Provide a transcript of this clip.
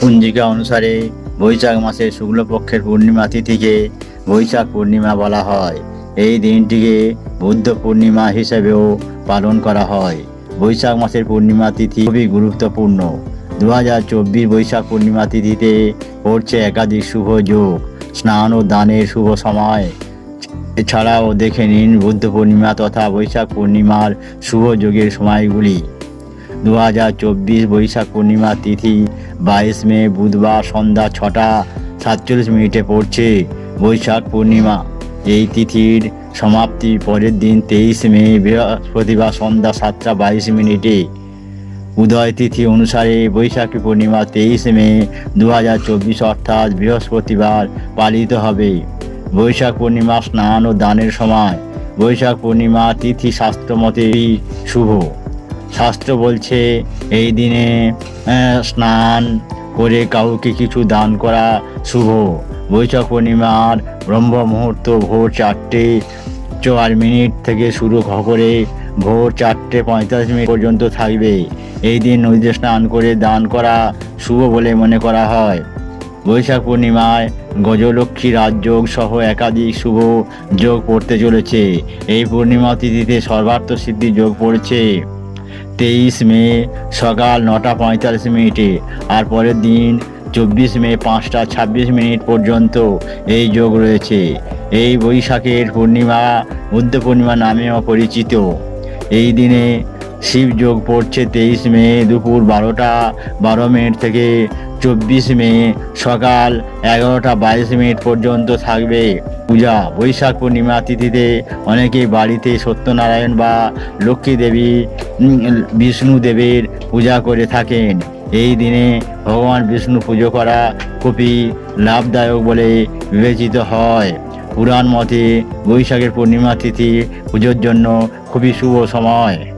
পঞ্জিকা অনুসারে বৈশাখ মাসের শুক্লপক্ষের পূর্ণিমা তিথিকে বৈশাখ পূর্ণিমা বলা হয়। এই দিনটিকে বুদ্ধ পূর্ণিমা হিসেবেও পালন করা হয়। বৈশাখ মাসের পূর্ণিমা তিথি খুবই গুরুত্বপূর্ণ। দু হাজার চব্বিশ বৈশাখ পূর্ণিমা তিথিতে পড়ছে একাধিক শুভ যোগ, স্নান ও দানের শুভ সময়। এছাড়াও দেখে নিন বুদ্ধ পূর্ণিমা তথা বৈশাখ পূর্ণিমার শুভ যোগের সময়গুলি। দু হাজার চব্বিশ বৈশাখ পূর্ণিমা তিথি, বাইশ মে বুধবার সন্ধ্যা ছটা, সাতচল্লিশ মিনিটে পড়ছে বৈশাখ পূর্ণিমা। এই তিথির সমাপ্তি পরের দিন তেইশ মে বৃহস্পতিবার সন্ধ্যা সাতটা বাইশ মিনিটে। উদয় তিথি অনুসারে বৈশাখী পূর্ণিমা তেইশ মে দু হাজার চব্বিশ অর্থাৎ বৃহস্পতিবার পালিত হবে। বৈশাখ পূর্ণিমা স্নান ও দানের সময়। বৈশাখ পূর্ণিমা তিথি শাস্ত্রমতে শুভ। শাস্ত্র বলছে, এই দিনে স্নান করে কাউকে কিছু দান করা শুভ। বৈশাখ পূর্ণিমার ব্রহ্ম মুহূর্ত ভোর চারটে চার মিনিট থেকে শুরু করে ভোর চারটে পঁয়তাল্লিশ মিনিট পর্যন্ত থাকবে। এই দিন নদীতে স্নান করে দান করা শুভ বলে মনে করা হয়। বৈশাখ পূর্ণিমায় গজলক্ষ্মী রাজযোগ সহ একাধিক শুভ যোগ পড়তে চলেছে। এই পূর্ণিমা তিথিতে সর্বার্থ সিদ্ধি যোগ পড়ছে। তেইশ মে সকাল নটা পঁয়তাল্লিশ মিনিটে আর পরের দিন চব্বিশ মে পাঁচটা ছাব্বিশ মিনিট পর্যন্ত এই যোগ রয়েছে। এই বৈশাখের পূর্ণিমা বুদ্ধ পূর্ণিমা নামেও পরিচিত। এই দিনে শিব যোগ পড়ছে তেইশ মে দুপুর বারোটা বারো মিনিট থেকে চব্বিশ মে সকাল এগারোটা বাইশ মিনিট পর্যন্ত থাকবে পূজা। বৈশাখ পূর্ণিমা তিথিতে অনেকেই বাড়িতে সত্যনারায়ণ বা লক্ষ্মী দেবী উম, বিষ্ণু দেবের পূজা করে থাকেন। এই দিনে ভগবান বিষ্ণু পুজো করা খুবই লাভদায়ক বলে বিবেচিত হয়। পুরাণ মতে বৈশাখের পূর্ণিমা তিথি পুজোর জন্য খুবই শুভ সময়।